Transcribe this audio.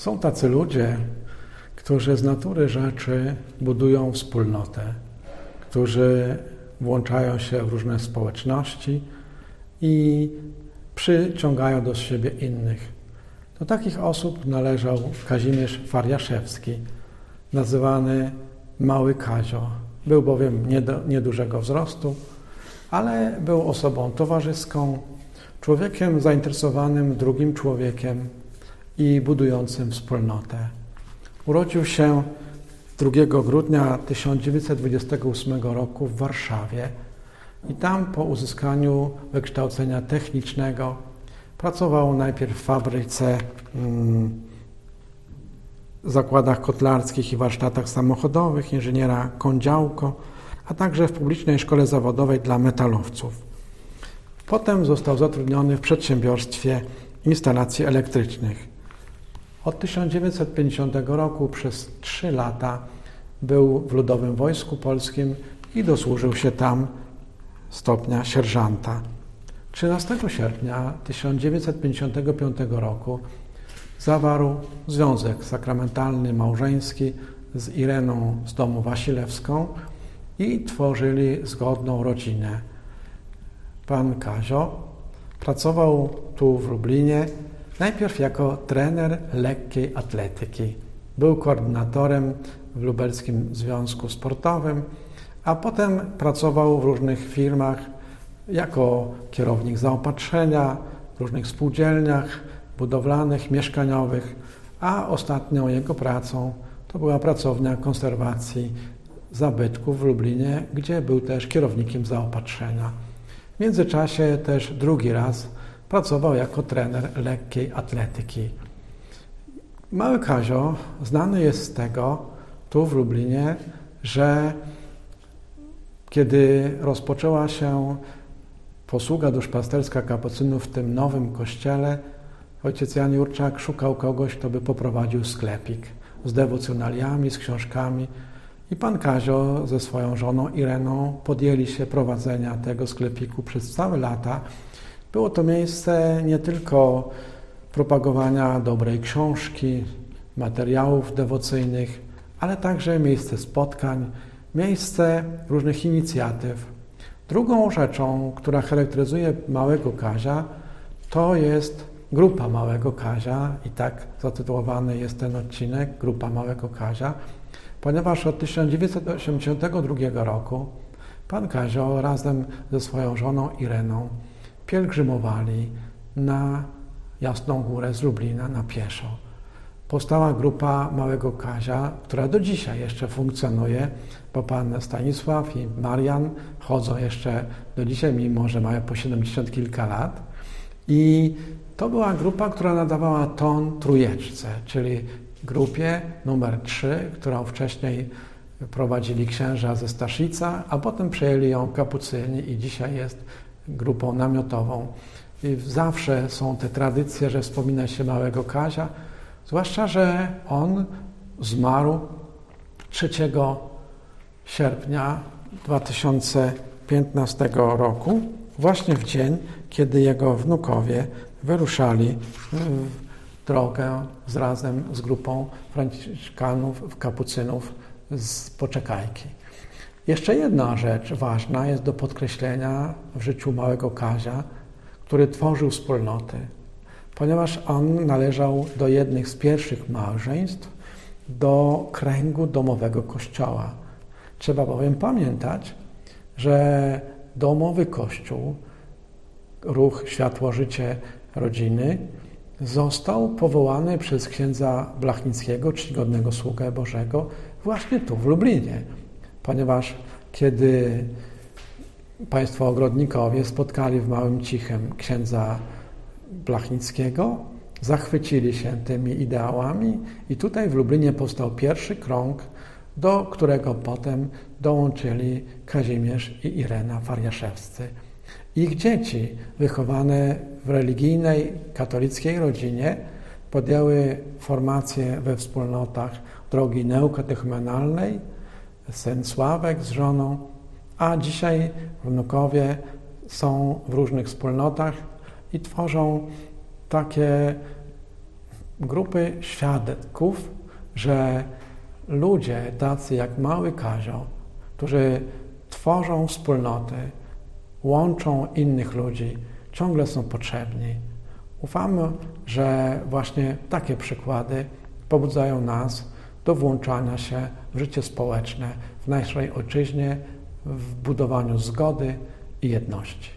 Są tacy ludzie, którzy z natury rzeczy budują wspólnotę, którzy włączają się w różne społeczności i przyciągają do siebie innych. Do takich osób należał Kazimierz Fariaszewski, nazywany Mały Kazio. Był bowiem niedużego wzrostu, ale był osobą towarzyską, człowiekiem zainteresowanym drugim człowiekiem i budującym wspólnotę. Urodził się 2 grudnia 1928 roku w Warszawie i tam po uzyskaniu wykształcenia technicznego pracował najpierw w fabryce, mm, zakładach kotlarskich i warsztatach samochodowych, inżyniera Kądziałko, a także w publicznej szkole zawodowej dla metalowców. Potem został zatrudniony w przedsiębiorstwie instalacji elektrycznych. Od 1950 roku przez trzy lata był w Ludowym Wojsku Polskim i dosłużył się tam stopnia sierżanta. 13 sierpnia 1955 roku zawarł związek sakramentalny małżeński z Ireną z domu Wasilewską i tworzyli zgodną rodzinę. Pan Kazio pracował tu w Lublinie najpierw jako trener lekkiej atletyki. Był koordynatorem w Lubelskim Związku Sportowym, a potem pracował w różnych firmach jako kierownik zaopatrzenia, w różnych spółdzielniach budowlanych, mieszkaniowych, a ostatnią jego pracą to była pracownia konserwacji zabytków w Lublinie, gdzie był też kierownikiem zaopatrzenia. W międzyczasie też drugi raz pracował jako trener lekkiej atletyki. Mały Kazio znany jest z tego tu w Lublinie, że kiedy rozpoczęła się posługa duszpasterska kapucynów w tym nowym kościele, ojciec Jan Jurczak szukał kogoś, kto by poprowadził sklepik z dewocjonaliami, z książkami. I pan Kazio ze swoją żoną Ireną podjęli się prowadzenia tego sklepiku przez całe lata. Było to miejsce nie tylko propagowania dobrej książki, materiałów dewocyjnych, ale także miejsce spotkań, miejsce różnych inicjatyw. Drugą rzeczą, która charakteryzuje Małego Kazia, to jest Grupa Małego Kazia i tak zatytułowany jest ten odcinek, Grupa Małego Kazia, ponieważ od 1982 roku pan Kazio razem ze swoją żoną Ireną pielgrzymowali na Jasną Górę z Lublina na pieszo. Powstała grupa Małego Kazia, która do dzisiaj jeszcze funkcjonuje, bo pan Stanisław i Marian chodzą jeszcze do dzisiaj, mimo że mają po 70 kilka lat. I to była grupa, która nadawała ton trójeczce, czyli grupie numer 3, którą wcześniej prowadzili księża ze Staszica, a potem przejęli ją kapucyni i dzisiaj jest grupą namiotową. I zawsze są te tradycje, że wspomina się małego Kazia, zwłaszcza, że on zmarł 3 sierpnia 2015 roku, właśnie w dzień, kiedy jego wnukowie wyruszali w drogę z razem z grupą franciszkanów, kapucynów z Poczekajki. Jeszcze jedna rzecz ważna jest do podkreślenia w życiu małego Kazia, który tworzył wspólnoty, ponieważ on należał do jednych z pierwszych małżeństw do kręgu domowego kościoła. Trzeba bowiem pamiętać, że domowy kościół, ruch Światło Życie rodziny został powołany przez księdza Blachnickiego, czcigodnego sługę Bożego, właśnie tu w Lublinie, ponieważ kiedy państwo ogrodnikowie spotkali w Małym Cichem księdza Blachnickiego, zachwycili się tymi ideałami i tutaj w Lublinie powstał pierwszy krąg, do którego potem dołączyli Kazimierz i Irena Fariaszewscy. Ich dzieci, wychowane w religijnej, katolickiej rodzinie, podjęły formację we wspólnotach drogi neukatechumenalnej, syn Sławek z żoną, a dzisiaj wnukowie są w różnych wspólnotach i tworzą takie grupy świadków, że ludzie tacy jak mały Kazio, którzy tworzą wspólnoty, łączą innych ludzi, ciągle są potrzebni. Ufamy, że właśnie takie przykłady pobudzają nas do włączania się w życie społeczne w naszej ojczyźnie, w budowaniu zgody i jedności.